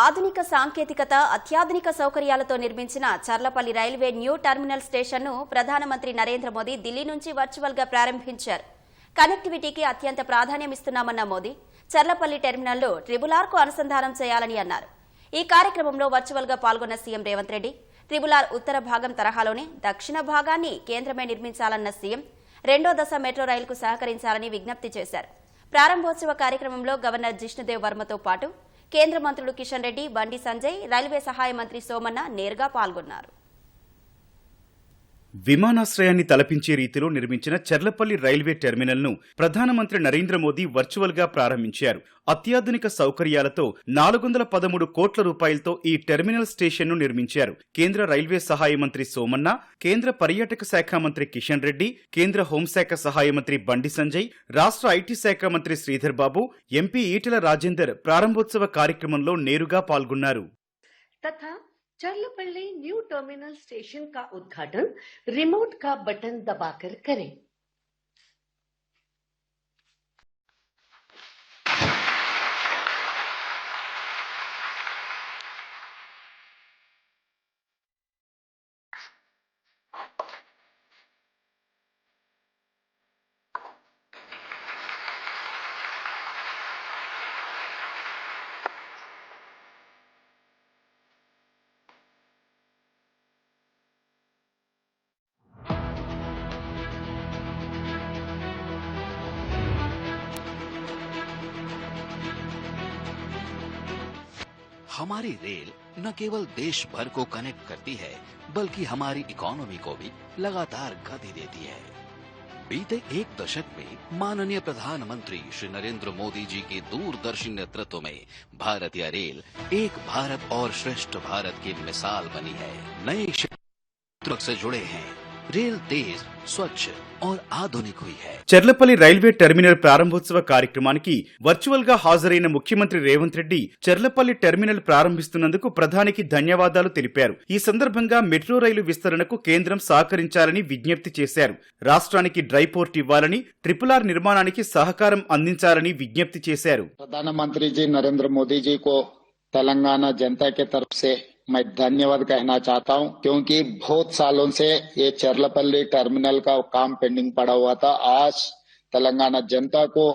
ఆధునిక సాంకేతికత అత్యాధునిక సౌకర్యాలతో నిర్మించిన చర్లపల్లి రైల్వే న్యూ టెర్మినల్ స్టేషన్ను ప్రధానమంత్రి నరేంద్ర మోదీ ఢిల్లీ నుంచి వర్చువల్గా ప్రారంభించారు. కనెక్టివిటీకి అత్యంత ప్రాధాన్యమిస్తున్నామన్న మోదీ చర్లపల్లి టెర్మినల్ను ట్రిబుల్ అనుసంధానం చేయాలని అన్నారు. ఈ కార్యక్రమంలో వర్చువల్గా పాల్గొన్న CM Revanth Reddy triple R ఉత్తర భాగం తరహాలోనే దక్షిణ భాగాన్ని కేంద్రమే నిర్మించాలన్న సీఎం రెండో దశ మెట్రో రైలుకు సహకరించాలని విజ్ఞప్తి చేశారు. ప్రారంభోత్సవ కార్యక్రమంలో గవర్నర్ జిష్ణుదేవ్ వర్మతో పాటు కేంద్ర మంత్రులు కిషన్ రెడ్డి బండి సంజయ్ రైల్వే సహాయ మంత్రి సోమన్న నేరుగా పాల్గొన్నారు. విమానాశ్రయాన్ని తలపించే రీతిలో నిర్మించిన చెర్లపల్లి రైల్వే టెర్మినల్ను ప్రధానమంత్రి నరేంద్ర మోదీ వర్చువల్గా ప్రారంభించారు. అత్యాధునిక సౌకర్యాలతో నాలుగు వందల పదమూడు కోట్ల రూపాయలతో ఈ టెర్మినల్ స్టేషన్ను నిర్మించారు. కేంద్ర రైల్వే సహాయ మంత్రి సోమన్న కేంద్ర పర్యాటక శాఖ మంత్రి కిషన్ రెడ్డి కేంద్ర హోంశాఖ సహాయ మంత్రి బండి సంజయ్ రాష్ట్ర ఐటీ శాఖ మంత్రి శ్రీధర్ బాబు ఎంపీ ఈటెల రాజేందర్ ప్రారంభోత్సవ కార్యక్రమంలో నేరుగా పాల్గొన్నారు. चर्लपल्ली न्यू टर्मिनल स्टेशन का उद्घाटन रिमोट का बटन दबाकर करें। हमारी रेल न केवल देश भर को कनेक्ट करती है, बल्कि हमारी इकोनॉमी को भी लगातार गति देती है। बीते एक दशक में माननीय प्रधानमंत्री श्री नरेंद्र मोदी जी के दूरदर्शी नेतृत्व में भारतीय रेल एक भारत और श्रेष्ठ भारत की मिसाल बनी है। नए क्षेत्र से जुड़े हैं। रेल तेज स्वच्छ और आधुनिक हुई है చెర్లపల్లి రైల్వే టెర్మినల్ ప్రారంభోత్సవ కార్యక్రమానికి వర్చువల్ గా హాజరైన ముఖ్యమంత్రి రేవంత్ రెడ్డి చెర్లపల్లి టెర్మినల్ ప్రారంభిస్తున్నందుకు ప్రధానికి ధన్యవాదాలు తెలిపారు ఈ సందర్భంగా మెట్రో రైలు విస్తరణకు కేంద్రం సహకరించాలని విజ్ఞప్తి చేశారు రాష్ట్రానికి డ్రై పోర్ట్ ఇవ్వాలని ట్రిపుల్ ఆర్ నిర్మాణానికి సహకారం అందించాలని విజ్ఞప్తి చేశారు प्रधानमंत्री जी नरेंद्र मोदी जी को तेलंगाना जनता के तरफ से मैं धन्यवाद कहना चाहता हूँ, क्योंकि बहुत सालों से ये चरलपल्ली टर्मिनल का काम पेंडिंग पड़ा हुआ था। आज तेलंगाना जनता को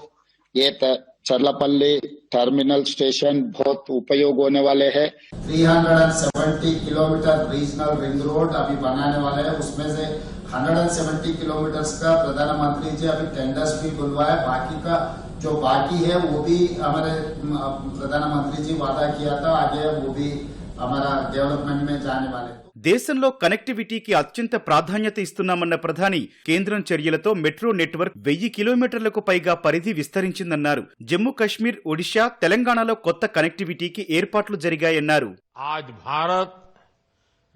ये चरलपल्ली टर्मिनल स्टेशन बहुत उपयोग होने वाले हैं। 370 किलोमीटर रीजनल रिंग रोड अभी बनाने वाले हैं। उसमें से 170 किलोमीटर का प्रधानमंत्री जी अभी टेंडर्स भी बुलवाए। बाकी का जो बाकी है, वो भी हमारे प्रधानमंत्री जी वादा किया था। आगे वो भी हमारा डेवलपमेंट में जाने वाले हैं దేశంలో కనెక్టివిటీకి అత్యంత ప్రాధాన్యత ఇస్తున్నామన్న ప్రధాని కేంద్రం చర్యలతో మెట్రో నెట్వర్క్ వెయ్యి కిలోమీటర్లకు పైగా పరిధి విస్తరించిందన్నారు జమ్మూ కశ్మీర్ ఒడిశా తెలంగాణలో కొత్త కనెక్టివిటీకి ఏర్పాట్లు జరిగాయన్నారు आज भारत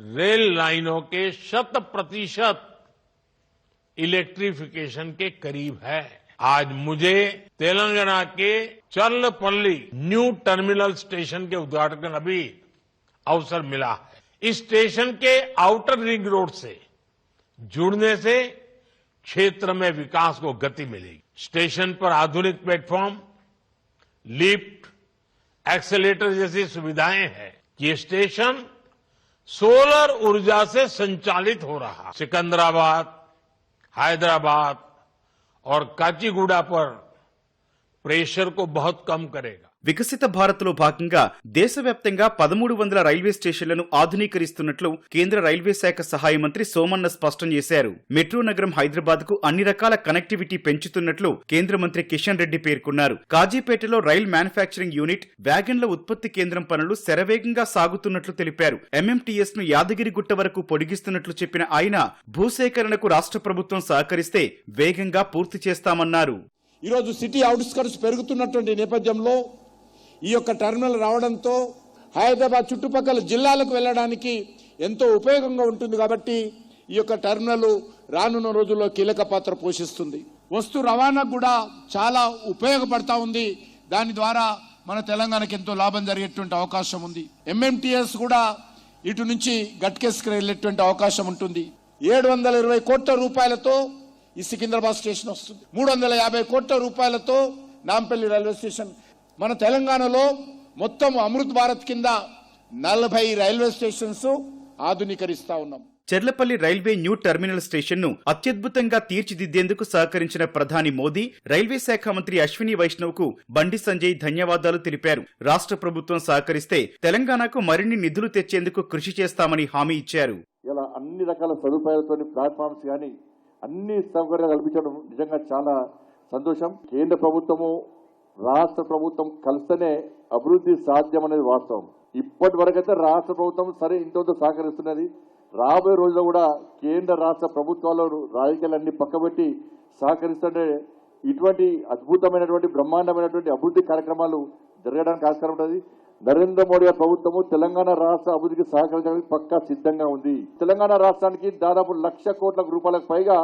रेल लाइनों के शत प्रतिशत इलेक्ट्रिफिकेशन के करीब है आज मुझे तेलंगाना के चर्लपल्ली न्यू टर्मिनल स्टेशन के उद्घाटन का भी अवसर मिला। है इस स्टेशन के आउटर रिंग रोड से जुड़ने से क्षेत्र में विकास को गति मिलेगी। स्टेशन पर आधुनिक प्लेटफॉर्म, लिफ्ट, एक्सेलेटर जैसी सुविधाएँ हैं। ये स्टेशन सोलर ऊर्जा से संचालित हो रहा सिकंदराबाद, हैदराबाद और काचीगुड़ा पर ప్రెషర్కు బహుత్ కమ్ కరేగా. వికసిత భారత్లో భాగంగా దేశవ్యాప్తంగా పదమూడు వందల రైల్వే స్టేషన్లను ఆధునీకరిస్తున్నట్లు కేంద్ర రైల్వే శాఖ సహాయ మంత్రి సోమన్న స్పష్టం చేశారు. మెట్రో నగరం హైదరాబాద్కు అన్ని రకాల కనెక్టివిటీ పెంచుతున్నట్లు కేంద్ర మంత్రి కిషన్ రెడ్డి పేర్కొన్నారు. కాజీపేటలో రైల్ మ్యానుఫ్యాక్చరింగ్ యూనిట్ వ్యాగన్ల ఉత్పత్తి కేంద్రం పనులు శరవేగంగా సాగుతున్నట్లు తెలిపారు. ఎంఎంటీఎస్ను యాదగిరిగుట్ట వరకు పొడిగిస్తున్నట్లు చెప్పిన ఆయన భూసేకరణకు రాష్ట్ర ప్రభుత్వం సహకరిస్తే వేగంగా పూర్తి చేస్తామన్నారు. ఈరోజు సిటీ అవుట్స్కర్ట్స్ పెరుగుతున్నటువంటి నేపథ్యంలో ఈ యొక్క టెర్మినల్ రావడంతో హైదరాబాద్ చుట్టుపక్కల జిల్లాలకు వెళ్ళడానికి ఎంతో ఉపయోగంగా ఉంటుంది కాబట్టి ఈ యొక్క టెర్మినల్ రానున్న రోజుల్లో కీలక పాత్ర పోషిస్తుంది. వస్తు రవాణాకు కూడా చాలా ఉపయోగపడతా ఉంది. దాని ద్వారా మన తెలంగాణకి ఎంతో లాభం జరిగేటువంటి అవకాశం ఉంది. ఎంఎంటీఎస్ కూడా ఇటు నుంచి గట్కేసుకు వెళ్ళేటువంటి అవకాశం ఉంటుంది. ఏడు వందల ఇరవై కోట్ల రూపాయలతో ఈ సికింద్రాబాద్ స్టేషన్ వస్తుంది. మూడు వందల యాభై కోట్ల రూపాయలతో నాంపల్లి రైల్వే స్టేషన్. మన తెలంగాణలో మొత్తం అమృత్ భారత్ కింద నలభై రైల్వే స్టేషన్స్ ఆధునీకరిస్తా ఉన్నాం. చెర్లపల్లి రైల్వే న్యూ టెర్మినల్ స్టేషన్ను అత్యద్భుతంగా తీర్చిదిద్దేందుకు సహకరించిన ప్రధాని మోదీ రైల్వే శాఖ మంత్రి అశ్విని వైష్ణవ్కు బండి సంజయ్ ధన్యవాదాలు తెలిపారు. రాష్ట్ర ప్రభుత్వం సహకరిస్తే తెలంగాణకు మరిన్ని నిధులు తెచ్చేందుకు కృషి చేస్తామని హామీ ఇచ్చారు. ఇలా అన్ని రకాల సదుపాయాలతో ప్లాట్ఫామ్స్ కానీ అన్ని సౌకర్యాలు కల్పించడం నిజంగా చాలా సంతోషం. కేంద్ర ప్రభుత్వము రాష్ట్ర ప్రభుత్వం కలిస్తేనే అభివృద్ధి సాధ్యం అనేది వాస్తవం. ఇప్పటి వరకైతే రాష్ట్ర ప్రభుత్వం సరే ఇంతో సహకరిస్తున్నది. రాబోయే రోజుల్లో కూడా కేంద్ర రాష్ట్ర ప్రభుత్వాలు రాజకీయాలన్నీ పక్కబెట్టి సహకరిస్తుంటే ఇటువంటి అద్భుతమైనటువంటి బ్రహ్మాండమైనటువంటి అభివృద్ధి కార్యక్రమాలు జరగడానికి ఆస్కారం ఉంటుంది నరేంద్ర మోడీ ప్రభుత్వము తెలంగాణ రాష్ట్ర అభివృద్ధికి సహకరించడానికి పక్కా సిద్ధంగా ఉంది. తెలంగాణ రాష్ట్రానికి దాదాపు లక్ష కోట్ల రూపాయలకు పైగా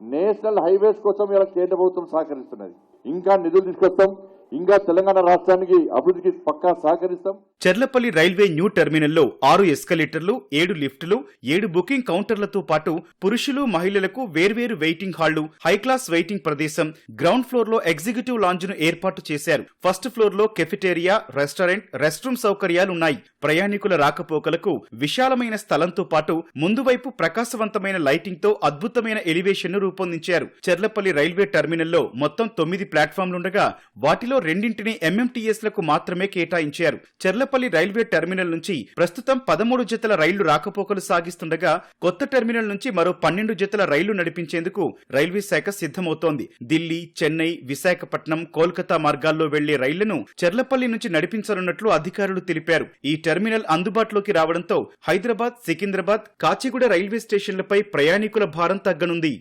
నేషనల్ హైవేస్ కోసం ఇలా కేంద్ర ప్రభుత్వం సహకరిస్తున్నది. ఇంకా నిధులు తీసుకొస్తాం. ఇంకా తెలంగాణ రాష్ట్రానికి అభివృద్ధికి పక్కా సహకరిస్తాం. చెర్లపల్లి రైల్వే న్యూ టెర్మినల్లో ఆరు ఎస్కలేటర్లు ఏడు లిఫ్టులు ఏడు బుకింగ్ కౌంటర్లతో పాటు పురుషులు మహిళలకు వేర్వేరు వెయిటింగ్ హాళ్ళు హైక్లాస్ వెయిటింగ్ ప్రదేశం గ్రౌండ్ ఫ్లోర్లో ఎగ్జిక్యూటివ్ లాంజ్ను ఏర్పాటు చేశారు. ఫస్ట్ ఫ్లోర్లో కెఫిటేరియా రెస్టారెంట్ రెస్ట్ రూమ్ సౌకర్యాలున్నాయి. ప్రయాణికుల రాకపోకలకు విశాలమైన స్థలంతో పాటు ముందు వైపు ప్రకాశవంతమైన లైటింగ్తో అద్భుతమైన ఎలివేషన్ను రూపొందించారు. చెర్లపల్లి రైల్వే టెర్మినల్లో మొత్తం తొమ్మిది ప్లాట్ఫామ్లు ఉండగా వాటిలో రెండింటిని ఎంఎంటీఎస్లకు మాత్రమే కేటాయించారు. చెర్లపల్లి రైల్వే టెర్మినల్ నుంచి ప్రస్తుతం పదమూడు జతల రైళ్ళు రాకపోకలు సాగిస్తుండగా కొత్త టెర్మినల్ నుంచి మరో పన్నెండు జతల రైళ్ళు నడిపించేందుకు రైల్వే శాఖ సిద్ధమవుతోంది. ఢిల్లీ చెన్నై విశాఖపట్నం కోల్కతా మార్గాల్లో వెళ్ళే రైళ్ళను చెర్లపల్లి నుంచి నడిపించనున్నట్లు అధికారులు తెలిపారు. ఈ టెర్మినల్ అందుబాటులోకి రావడంతో హైదరాబాద్ సికింద్రాబాద్ కాచిగూడ రైల్వే స్టేషన్లపై ప్రయాణికుల భారం తగ్గనుంది.